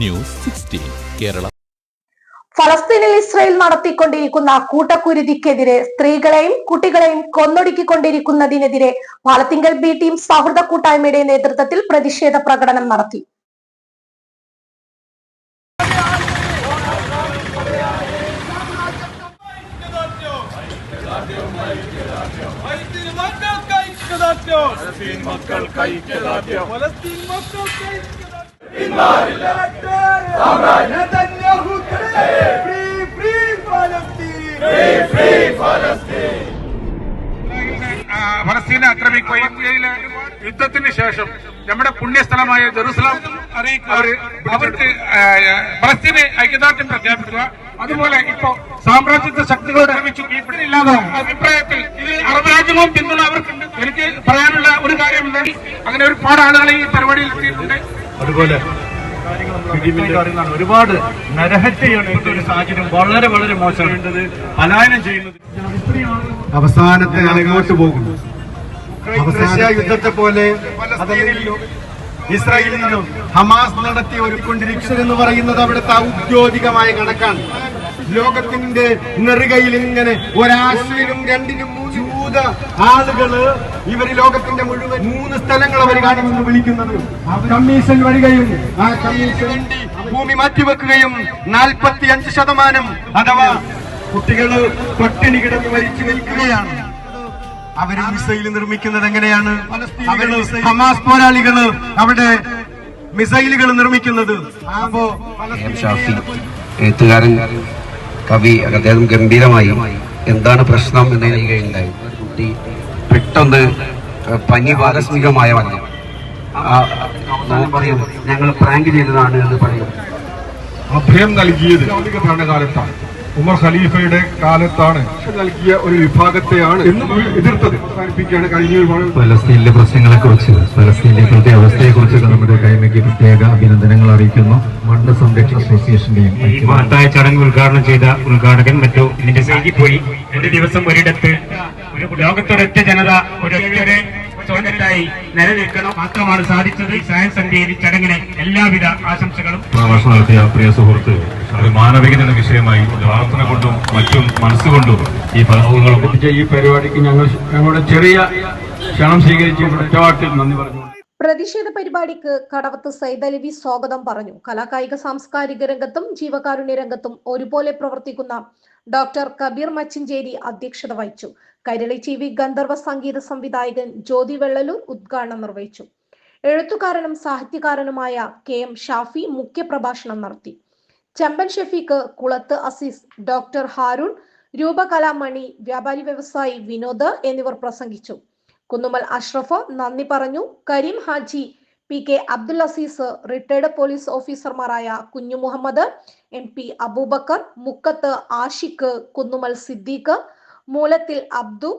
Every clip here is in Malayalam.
News sixteen Kerala. ഫലസ്തീനിൽ ഇസ്രയേൽ നടത്തിക്കൊണ്ടിരിക്കുന്ന കൂട്ടക്കുരുതിക്കെതിരെ സ്ത്രീകളെയും കുട്ടികളെയും കൊന്നൊടുക്കിക്കൊണ്ടിരിക്കുന്നതിനെതിരെ പാലത്തിങ്കൽ ബി ടീം സൗഹൃദ കൂട്ടായ്മയുടെ നേതൃത്വത്തിൽ പ്രതിഷേധ പ്രകടനം നടത്തി. ഫലസ്തീൻ ഫലസ്തീൻ ഫലസ്തീനെ ആക്രമിക്കുകയും യുദ്ധത്തിന് ശേഷം നമ്മുടെ പുണ്യസ്ഥലമായ ജെറുസലം അവർക്ക് ഫലസ്തീനെ ഐക്യദാർഢ്യം പ്രഖ്യാപിക്കുക. അതുപോലെ ഇപ്പോ സാമ്രാജ്യത്വ ശക്തികളുടെ ഇല്ലാതാവും അഭിപ്രായത്തിൽ അറബ് രാജ്യങ്ങളും പിന്തുണ അവർക്കുണ്ട്. എനിക്ക് പറയാനുള്ള ഒരു കാര്യമുണ്ട്. അങ്ങനെ ഒരുപാട് ആളുകൾ ഈ പരിപാടിയിൽ എത്തിയിട്ടുണ്ട്. അതുപോലെ ഒരുപാട് നരഹത്യയാണ് ഒരു സാഹചര്യം വളരെ വളരെ മോശമാണ്. പലായനം ചെയ്യുന്നത്. അവസാനത്തെ അങ്ങോട്ട് പോകുന്നു. അവസാന യുദ്ധത്തെ പോലെ ഇസ്രായേലിൽ നിന്നും ഹമാസ് നടത്തി ഒരുക്കൊണ്ടിരിക്കുന്നതെന്ന് പറയുന്നത് അവിടുത്തെ ഔദ്യോഗികമായ കണക്കാണ്. ലോകത്തിന്റെ നെറുകയിൽ ഇങ്ങനെ ഒരാശയിലും രണ്ടിനും ജൂത ആളുകൾ ഇവർ ലോകത്തിന്റെ മുഴുവൻ മൂന്ന് സ്ഥലങ്ങൾ അവർ കാണുമെന്ന് വിളിക്കുന്നത്. കമ്മീഷൻ വരികയും ആ കമ്മീഷൻ വേണ്ടി ഭൂമി മാറ്റിവെക്കുകയും നാൽപ്പത്തി അഞ്ച് ശതമാനം അഥവാ കുട്ടികൾ പട്ടിണി കിടന്ന് മരിച്ചു നിൽക്കുകയാണ്. അവർ മിസൈൽ നിർമ്മിക്കുന്നത് എങ്ങനെയാണ്? അവർ ഹമാസ് പോരാളികൾ അവിടെ മിസൈലുകൾ നിർമ്മിക്കുന്നത്. ഷാഫി എഴുത്തുകാരൻ കവി അദ്ദേഹം ഗംഭീരമായി എന്താണ് പ്രശ്നം എന്ന് എഴുതുകയുണ്ടായി ഒരു കുട്ടി പെട്ടെന്ന് പനി ആകസ്മികമായ വന്നു. ഞങ്ങൾ പ്രാങ്ക് ചെയ്തതാണ് എന്ന് പറയും. അഭയം നൽകിയത് ഭരണകാലത്താണ് ഉമർ ഖലീഫയുടെ കാലത്താണ്. നൽകിയ ഒരു വിഭാഗത്തെയാണ് എന്ന് എതിർത്തത്. അവസാനിപ്പിക്കുകയാണ് കഴിഞ്ഞ ഫലസ്തീനിലെ പ്രശ്നങ്ങളെക്കുറിച്ച് ഫലസ്തീനിലെ ഇപ്പോഴത്തെ അവസ്ഥയെക്കുറിച്ചൊക്കെ നമ്മുടെ കൈമയ്ക്ക് പ്രത്യേക അഭിനന്ദനങ്ങൾ അറിയിക്കുന്നു. മണ്ണ് സംരക്ഷണ അസോസിയേഷന്റെയും മഹത്തായ ചടങ്ങ് ഉദ്ഘാടനം ചെയ്ത ഉദ്ഘാടകൻ മറ്റു ഇതിന്റെ സൈഡിൽ പോയി. രണ്ട് ദിവസം ഒരിടത്ത് ഒരു ലോകത്തൊരൊറ്റ ജനത ഒരൊറ്റ സ്വാതന്ത്ര്യമായി നിലനിൽക്കണം. മാത്രമാണ് സാധിച്ചത്. സയൻസ് സന്ധ്യയിൽ ചടങ്ങിന് എല്ലാവിധ ആശംസകളും. നടത്തിയ പ്രിയ സുഹൃത്ത് ഒരു മാനവികതയുടെ വിഷയമായി പ്രാർത്ഥന കൊണ്ടും മറ്റും മനസ്സുകൊണ്ടും ഈ ഫലങ്ങൾ ഈ പരിപാടിക്ക് ഞങ്ങൾ ഞങ്ങളുടെ ചെറിയ ക്ഷണം സ്വീകരിച്ച് ഒറ്റവാട്ടിൽ നന്ദി പറഞ്ഞു. പ്രതിഷേധ പരിപാടിക്ക് കടവത്ത് സൈദലവി സ്വാഗതം പറഞ്ഞു. കലാകായിക സാംസ്കാരിക രംഗത്തും ജീവകാരുണ്യ രംഗത്തും ഒരുപോലെ പ്രവർത്തിക്കുന്ന ഡോക്ടർ കബീർ മച്ചിഞ്ചേരി അധ്യക്ഷത വഹിച്ചു. കൈരളി ടി വി ഗന്ധർവ സംഗീത സംവിധായകൻ ജ്യോതി വെള്ളലൂർ ഉദ്ഘാടനം നിർവഹിച്ചു. എഴുത്തുകാരനും സാഹിത്യകാരനുമായ കെ എം ഷാഫി മുഖ്യപ്രഭാഷണം നടത്തി. ചെമ്പൻ ഷെഫീഖ് കുളത്ത് അസീസ് ഡോക്ടർ ഹാരൂൺ രൂപകലാമണി വ്യാപാരി വ്യവസായി വിനോദ് എന്നിവർ പ്രസംഗിച്ചു. കുന്നുമൽ അഷ്റഫ് നന്ദി പറഞ്ഞു. Karim Haji P K Abdul Azeez retired police ഓഫീസർമാരായ Kunju Muhammad M P Aboobacker Mukkath Ashiq Kunnumal Siddique Moolathil Abdu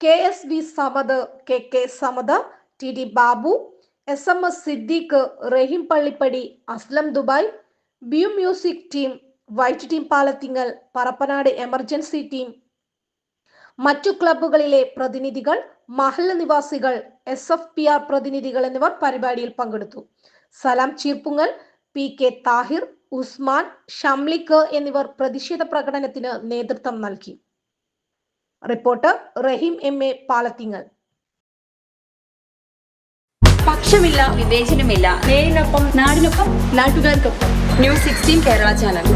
K S V Samad K K Samad T D Babu S M S Siddique Rahim Pallippadi Aslam Dubai ബിയു music team white team Palathingal Parappanad emergency team. മറ്റു ക്ലബ്ബുകളിലെ പ്രതിനിധികൾ മഹല്ല നിവാസികൾ എസ് എഫ് പി ആർ പ്രതിനിധികൾ എന്നിവർ പരിപാടിയിൽ പങ്കെടുത്തു. സലാം ചീർപ്പുങ്ങൽ പി കെ താഹിർ ഉസ്മാൻ ഷംലിക്ക് എന്നിവർ പ്രതിഷേധ പ്രകടനത്തിന് നേതൃത്വം നൽകി. Reporter Rahim M A Palathingal. പക്ഷമില്ല വിവേചനമില്ല. നേരിനൊപ്പം നാടിനൊപ്പം നാട്ടുകാർക്കൊപ്പം. News sixteen Kerala channel.